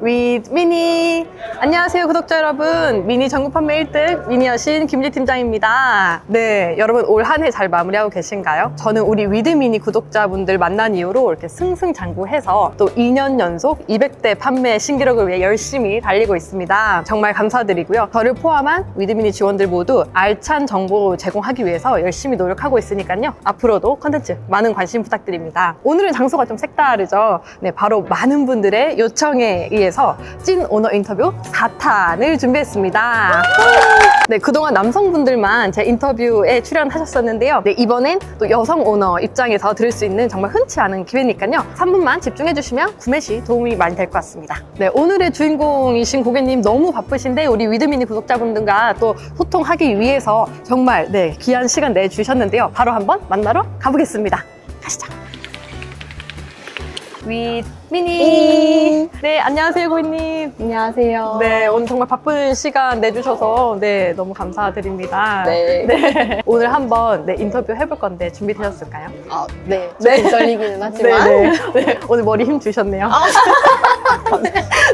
with 미니. 안녕하세요, 구독자 여러분. 미니 전국 판매 1등 미니 여신 김지 팀장입니다. 네, 여러분 올 한 해 잘 마무리하고 계신가요? 저는 우리 위드 미니 구독자분들 만난 이후로 이렇게 승승장구해서 또 2년 연속 200대 판매 신기록을 위해 열심히 달리고 있습니다. 정말 감사드리고요. 저를 포함한 위드 미니 직원들 모두 알찬 정보 제공하기 위해서 열심히 노력하고 있으니까요. 앞으로도 컨텐츠 많은 관심 부탁드립니다. 오늘은 장소가 좀 색다르죠. 네, 바로 많은 분들의 요청에 의해서 찐 오너 인터뷰 4탄을 준비했습니다. 네, 그동안 남성분들만 제 인터뷰에 출연하셨었는데요. 네, 이번엔 또 여성 오너 입장에서 들을 수 있는 정말 흔치 않은 기회니까요. 3분만 집중해주시면 구매 시 도움이 많이 될 것 같습니다. 네, 오늘의 주인공이신 고객님 너무 바쁘신데 우리 위드미니 구독자분들과 또 소통하기 위해서 정말 네, 귀한 시간 내주셨는데요. 바로 한번 만나러 가보겠습니다. 가시죠. 위드미니. 네, 안녕하세요, 고객님. 안녕하세요. 네, 오늘 정말 바쁜 시간 내주셔서 네, 너무 감사드립니다. 네. 네. 오늘 한번 네, 인터뷰 해볼 건데 준비되셨을까요? 아, 네. 네. 좀 떨리기는 하지만. 네, 네. 네, 오늘 머리 힘 주셨네요.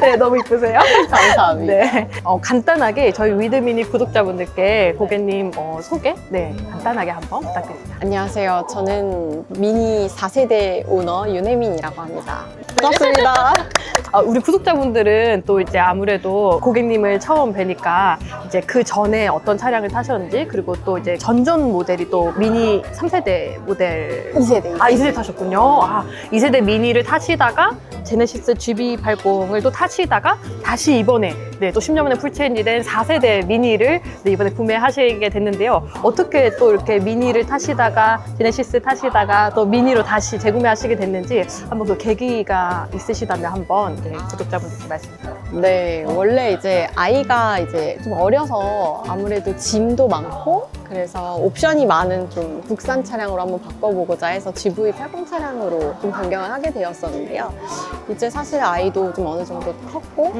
네, 너무 이쁘세요. 감사합니다. 네. 어, 간단하게 저희 위드미니 구독자분들께 고객님 어, 소개 네, 간단하게 한번 부탁드립니다. 안녕하세요. 저는 미니 4세대 오너 윤혜민이라고 합니다. 반갑습니다. 아, 우리 구독자분들은 또 이제 아무래도 고객님을 처음 뵈니까 이제 그 전에 어떤 차량을 타셨는지 그리고 또 이제 전전 모델이 또 미니 3세대 모델 2세대. 아, 2세대 타셨군요. 아, 2세대 미니를 타시다가 제네시스 GB80 을 또 타시다가 다시 이번에 네, 또 10년 만에 풀체인지 된 4세대 미니를 네, 이번에 구매하시게 됐는데요. 어떻게 또 이렇게 미니를 타시다가 제네시스 타시다가 또 미니로 다시 재구매하시게 됐는지 한번 그 계기가 있으시다면 한번 네, 구독자분들께 말씀 주세요. 네, 원래 이제 아이가 이제 좀 어려서 아무래도 짐도 많고 그래서 옵션이 많은 좀 국산 차량으로 한번 바꿔보고자 해서 GV80 차량으로 좀 변경을 하게 되었었는데요. 이제 사실 아이도 좀 어느 정도 컸고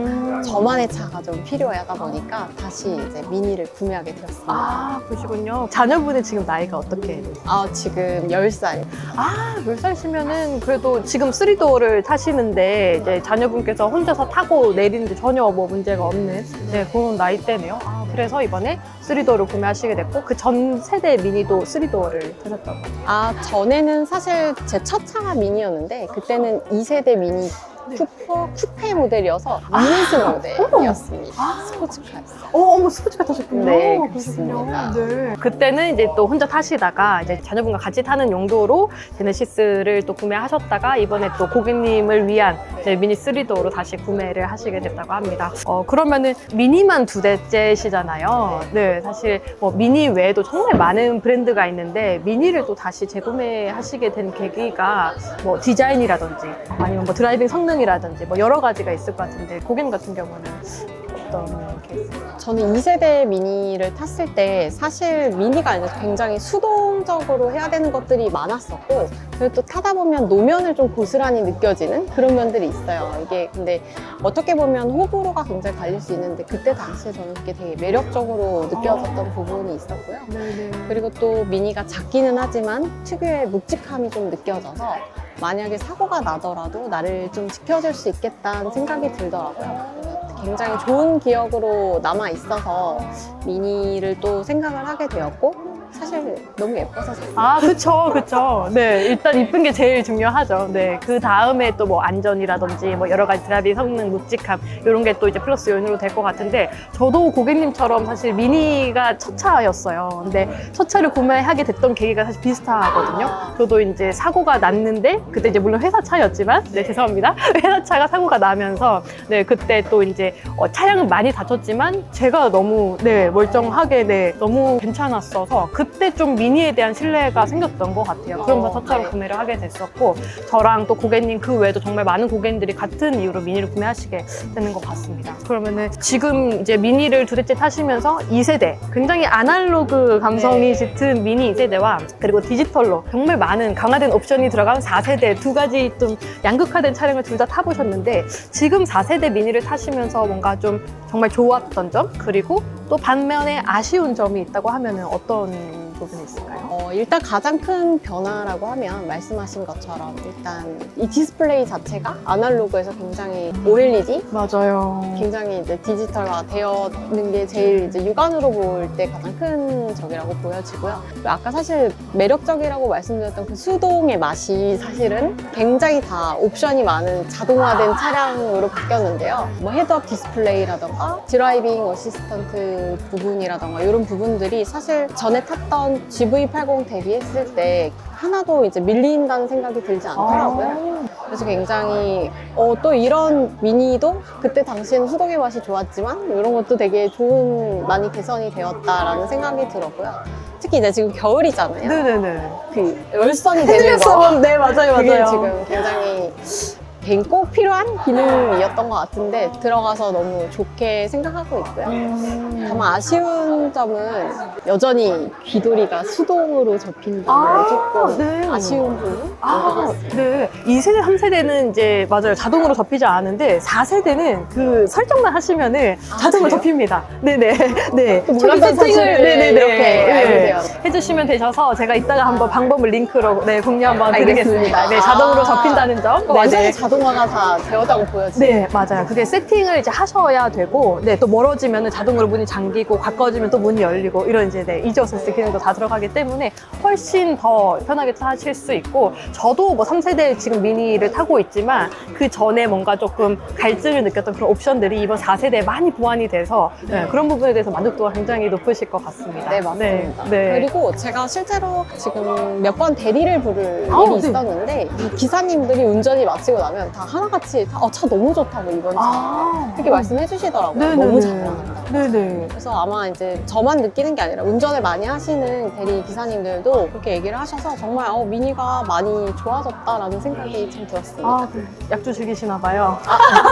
저만의 차가 좀 필요하다 보니까 다시 이제 미니를 구매하게 되었습니다. 아, 그러시군요. 자녀분의 지금 나이가 어떻게 되세요? 아, 지금 10살. 아, 몇 살이시면은 그래도 지금 3도어를 타시는데 이제 자녀분께서 혼자서 타고 내리는데 전혀 뭐 문제가 없는 네, 그런 나이대네요. 아, 그래서 이번에 3도어를 구매하시게 됐고 그 전 세대 미니도 3도어를 타셨다고. 아, 전에는 사실 제 첫 차가 미니였는데 그때는 2세대 미니 쿠퍼 쿠페 모델이어서 미니스 모델이었습니다. 스포츠카였어요. 어, 어머, 스포츠카 타셨군요. 네. 그렇습니다. 네. 그때는 이제 또 혼자 타시다가 이제 자녀분과 같이 타는 용도로 제네시스를 또 구매하셨다가 이번에 또 고객님을 위한 네, 미니 3도어로 다시 구매를 하시게 됐다고 합니다. 어, 그러면은 미니만 두 대째시잖아요. 네, 사실 뭐 미니 외에도 정말 많은 브랜드가 있는데 미니를 또 다시 재구매하시게 된 계기가 뭐 디자인이라든지 아니면 뭐 드라이빙 성능 이라든지 뭐 여러 가지가 있을 것 같은데 고객님 같은 경우는 어떤 케이스? 저는 2세대 미니를 탔을 때 사실 미니가 아니라 굉장히 수동적으로 해야 되는 것들이 많았었고 그리고 또 타다 보면 노면을 좀 고스란히 느껴지는 그런 면들이 있어요. 이게 근데 어떻게 보면 호불호가 굉장히 갈릴 수 있는데 그때 당시에 저는 그게 되게 매력적으로 느껴졌던 부분이 있었고요. 네네. 그리고 또 미니가 작기는 하지만 특유의 묵직함이 좀 느껴져서 만약에 사고가 나더라도 나를 좀 지켜줄 수 있겠다는 생각이 들더라고요. 굉장히 좋은 기억으로 남아 있어서 미니를 또 생각을 하게 되었고 사실 너무 예뻐서 샀어요. 아, 그쵸, 그쵸. 네, 일단 이쁜 게 제일 중요하죠. 네, 그 다음에 또 뭐 안전이라든지 뭐 여러 가지 드라이빙 성능, 묵직함, 이런 게 또 이제 플러스 요인으로 될 것 같은데, 저도 고객님처럼 사실 미니가 첫 차였어요. 근데 첫 차를 구매하게 됐던 계기가 사실 비슷하거든요. 저도 이제 사고가 났는데, 그때 이제 물론 회사 차였지만, 네, 죄송합니다. 회사 차가 사고가 나면서, 네, 그때 또 이제 어, 차량은 많이 다쳤지만, 제가 너무, 네, 멀쩡하게, 네, 너무 괜찮았어서, 그때 좀 미니에 대한 신뢰가 생겼던 것 같아요. 그러면서 첫 차로 네. 구매를 하게 됐었고, 저랑 또 고객님 그 외에도 정말 많은 고객님들이 같은 이유로 미니를 구매하시게 되는 것 같습니다. 그러면은 지금 이제 미니를 두 대째 타시면서 2세대, 굉장히 아날로그 감성이 네. 짙은 미니 2세대와 그리고 디지털로 정말 많은 강화된 옵션이 들어간 4세대 두 가지 좀 양극화된 차량을 둘 다 타보셨는데 지금 4세대 미니를 타시면서 뭔가 좀 정말 좋았던 점 그리고 또 반면에 아쉬운 점이 있다고 하면은 어떤 부분이 있을까요? 어, 일단 가장 큰 변화라고 하면 말씀하신 것처럼 일단 이 디스플레이 자체가 아날로그에서 굉장히 OLED 맞아요. 굉장히 이제 디지털화 되어는 게 제일 이제 육안으로 볼 때 가장 큰 적이라고 보여지고요. 아까 사실 매력적이라고 말씀드렸던 그 수동의 맛이 사실은 굉장히 다 옵션이 많은 자동화된 차량으로 바뀌었는데요. 뭐 헤드업 디스플레이라던가 드라이빙 어시스턴트 부분이라던가 이런 부분들이 사실 전에 탔던 GV80 대비했을 때 하나도 이제 밀린다는 생각이 들지 않더라고요. 그래서 굉장히 어, 또 이런 미니도 그때 당시에는 수동의 맛이 좋았지만 이런 것도 되게 좋은 많이 개선이 되었다라는 생각이 들었고요. 특히 이제 지금 겨울이잖아요. 네네네. 그 열선이 되는 거 네, 맞아요, 그게 지금 굉장히 개인 꼭 필요한 기능이었던 것 같은데 들어가서 너무 좋게 생각하고 있고요. 음. 다만 아쉬운 점은 여전히 귀돌이가 수동으로 접힌 점이 조금 네. 아쉬운 부분인 것 아. 네. 2세대, 3세대는 이제 맞아요. 자동으로 접히지 않은데 4세대는 그 설정만 하시면은 아, 자동으로 그래요? 접힙니다. 네네. 네. 또 몰랐던 초기 사실을 네네네. 이렇게 알게 네. 되어요. 해주시면 되셔서 제가 이따가 한번 방법을 링크로 네, 공유 한번 알겠습니다. 드리겠습니다. 네, 자동으로 아. 접힌다는 점. 그러니까 완전히 네네. 자동화가 다 되었다고 보여지죠. 네, 맞아요. 그게 세팅을 이제 하셔야 되고, 네, 또 멀어지면 자동으로 문이 잠기고, 가까워지면 또 문이 열리고, 이런 이제, 네, 이저센스 기능도 다 들어가기 때문에 훨씬 더 편하게 타실 수 있고, 저도 뭐 3세대 지금 미니를 타고 있지만, 그 전에 뭔가 조금 갈증을 느꼈던 그런 옵션들이 이번 4세대에 많이 보완이 돼서, 네, 그런 부분에 대해서 만족도가 굉장히 높으실 것 같습니다. 네, 맞습니다. 네. 네. 그리고 제가 실제로 지금 몇 번 대리를 부를 아, 일이 네. 있었는데 이 기사님들이 운전이 마치고 나면 다 하나같이 다, 어, 차 너무 좋다고 이번 차 아, 이렇게 말씀해 주시더라고요. 네네네. 너무 잘 나간다. 네네. 그래서 아마 이제 저만 느끼는 게 아니라 운전을 많이 하시는 대리 기사님들도 그렇게 얘기를 하셔서 정말 어, 미니가 많이 좋아졌다라는 생각이 참 들었습니다. 아, 그 약주 즐기시나 봐요.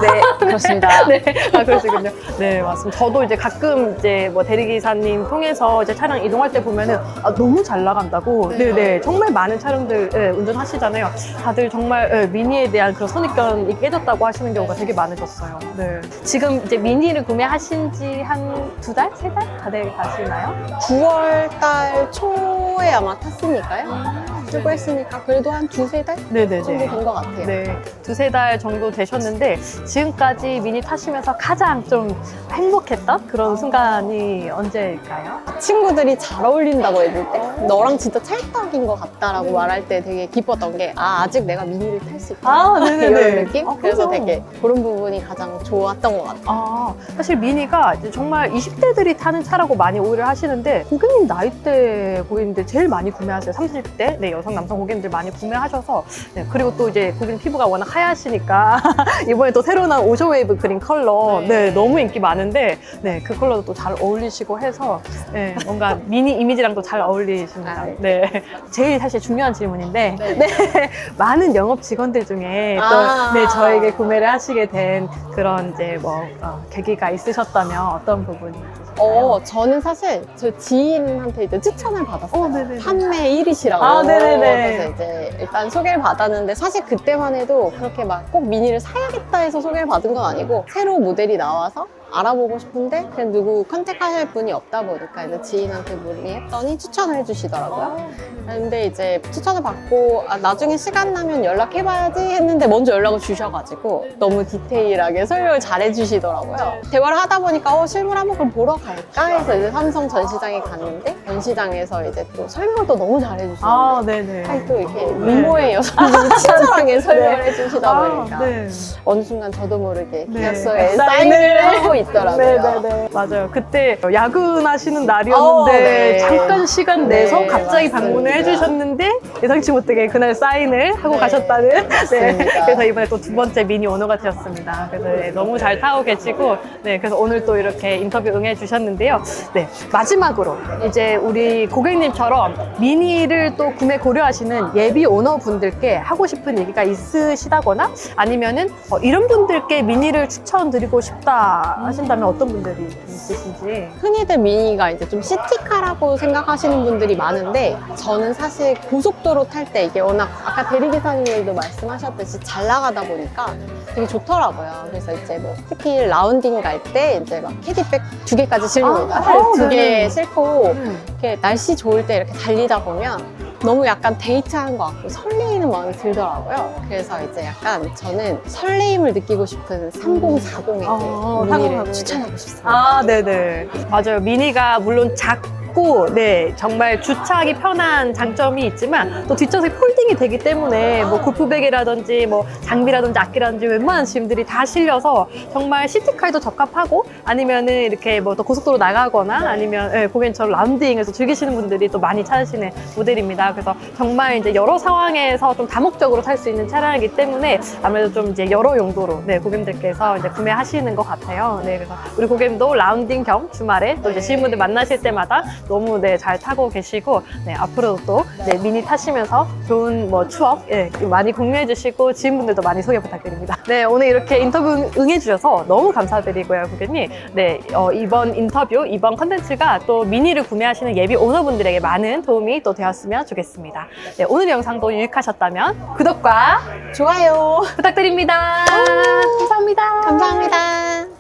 네, 그렇습니다. 네, 아, 그러시군요. 네, 맞습니다. 저도 이제 가끔 이제 뭐 대리기사님 통해서 이제 차량 이동할 때 보면은 아, 너무 잘 나간다고. 네, 네. 정말 많은 차량들 예, 운전하시잖아요. 다들 정말 예, 미니에 대한 그런 선입견이 깨졌다고 하시는 경우가 되게 많으셨어요. 네. 지금 이제 미니를 구매하신 지한 두 달? 세 달? 다돼 가시나요? 9월 달 초에 아마 탔으니까요. 쓰고 했으니까 그래도 한 두세 달 정도 네네네. 된것 같아요. 네, 두세 달 정도 되셨는데 지금까지 미니 타시면서 가장 좀 행복했던 그런 순간이 언제일까요? 친구들이 잘 어울린다고 해줄 때 너랑 진짜 찰떡인 것 같다라고 말할 때 되게 기뻤던 게 아, 아직 내가 미니를 탈 수 있다 아, 네네네. 이런 느낌? 아, 그래서? 되게 그런 부분이 가장 좋았던 것 같아요 아, 사실 미니가 이제 정말 20대들이 타는 차라고 많이 오해를 하시는데 고객님 나이대 고객님들 제일 많이 구매하세요. 30대 네, 여성 남성 고객님들 많이 구매하셔서 네, 그리고 또 이제 고객님 피부가 워낙 하얗시니까 이번에 또 새로 나온 오션웨이브 그린 컬러 네. 네, 너무 인기 많은데 네, 그 컬러도 또 잘 어울리시고 해서 네, 뭔가 미니 이미지랑도 잘 어울리십니다. 아, 네. 네. 제일 사실 중요한 질문인데 네. 네, 많은 영업 직원들 중에 또 아. 네, 저에게 구매를 하시게 된 그런 이제 뭐 어, 계기가 있으셨다면 어떤 부분이? 어, 저는 사실 저 지인한테 이제 추천을 받았어요. 어, 네네네. 판매 1위시라고. 아, 네네네. 그래서 이제 일단 소개를 받았는데 사실 그때만 해도 그렇게 막 꼭 미니를 사야겠다 해서 소개를 받은 건 아니고 새로 모델이 나와서 알아보고 싶은데 그냥 누구 컨택하실 분이 없다 보니까 이제 지인한테 문의했더니 추천을 해주시더라고요. 근데 이제 추천을 받고 아, 나중에 시간 나면 연락해봐야지 했는데 먼저 연락을 주셔가지고 너무 디테일하게 설명을 잘 해주시더라고요. 대화를 하다 보니까 어 실물 한번 그럼 보러 갈까 해서 이제 삼성 전시장에 갔는데 전시장에서 이제 또 설명을 또 너무 잘 해주시는 아, 네네. 아니 또 이렇게 미모의 여성분이 친절하게 설명을 해주시다 보니까 아, 네. 어느 순간 저도 모르게 네. 계약서에 사인을 하고 있더라고요. 네네네. 맞아요. 그때 야근하시는 날이었는데 어, 네. 잠깐 시간 내서 네, 갑자기 맞습니다. 방문을 해주셨는데 예상치 못하게 그날 사인을 하고 네, 가셨다는. 네. 그래서 이번에 또 두 번째 미니 오너가 되었습니다. 그래서 네, 너무 잘 타고 계시고, 네. 그래서 오늘 또 이렇게 인터뷰 응해 주셨는데요. 네. 마지막으로 이제 우리 고객님처럼 미니를 또 구매 고려하시는 예비 오너 분들께 하고 싶은 얘기가 있으시다거나 아니면은 어, 이런 분들께 미니를 추천드리고 싶다 하신다면 어떤 분들이 있으신지. 흔히들 미니가 이제 좀 시티카라고 생각하시는 분들이 많은데 저는 사실 고속도로 고속도로 탈 때 이게 워낙 아까 대리기사님들도 말씀하셨듯이 잘 나가다 보니까 되게 좋더라고요. 그래서 이제 뭐 특히 라운딩 갈 때 이제 막 캐디백 두 개까지 실립니다. 아, 아, 두개 네네. 싣고 음. 이렇게 날씨 좋을 때 이렇게 달리다 보면 너무 약간 데이트하는 것 같고 설레이는 마음이 들더라고요. 그래서 이제 약간 저는 설레임을 느끼고 싶은 3040에게 어, 미니를 3040. 추천하고 싶습니다. 아, 네네. 맞아요. 미니가 물론 작 고, 네, 정말 주차하기 편한 장점이 있지만, 또 뒷좌석이 폴딩이 되기 때문에, 뭐, 골프백이라든지, 뭐, 장비라든지, 악기라든지, 웬만한 짐들이 다 실려서, 정말 시티카에도 적합하고, 아니면은 이렇게 뭐, 또 고속도로 나가거나, 아니면, 예, 고객님처럼 라운딩에서 즐기시는 분들이 또 많이 찾으시는 모델입니다. 그래서 정말 이제 여러 상황에서 좀 다목적으로 탈 수 있는 차량이기 때문에, 아무래도 좀 이제 여러 용도로, 네, 고객님들께서 이제 구매하시는 것 같아요. 네, 그래서 우리 고객님도 라운딩 겸 주말에 또 이제 지인분들 만나실 때마다 너무 네, 잘 타고 계시고, 네, 앞으로도 또 네, 미니 타시면서 좋은 뭐 추억 예, 많이 공유해 주시고 지인분들도 많이 소개 부탁드립니다. 네, 오늘 이렇게 인터뷰 응해 주셔서 너무 감사드리고요, 고객님. 네, 어, 이번 인터뷰, 이번 컨텐츠가 또 미니를 구매하시는 예비 오너분들에게 많은 도움이 또 되었으면 좋겠습니다. 네, 오늘 영상도 유익하셨다면 구독과 좋아요. 부탁드립니다. 감사합니다. 감사합니다.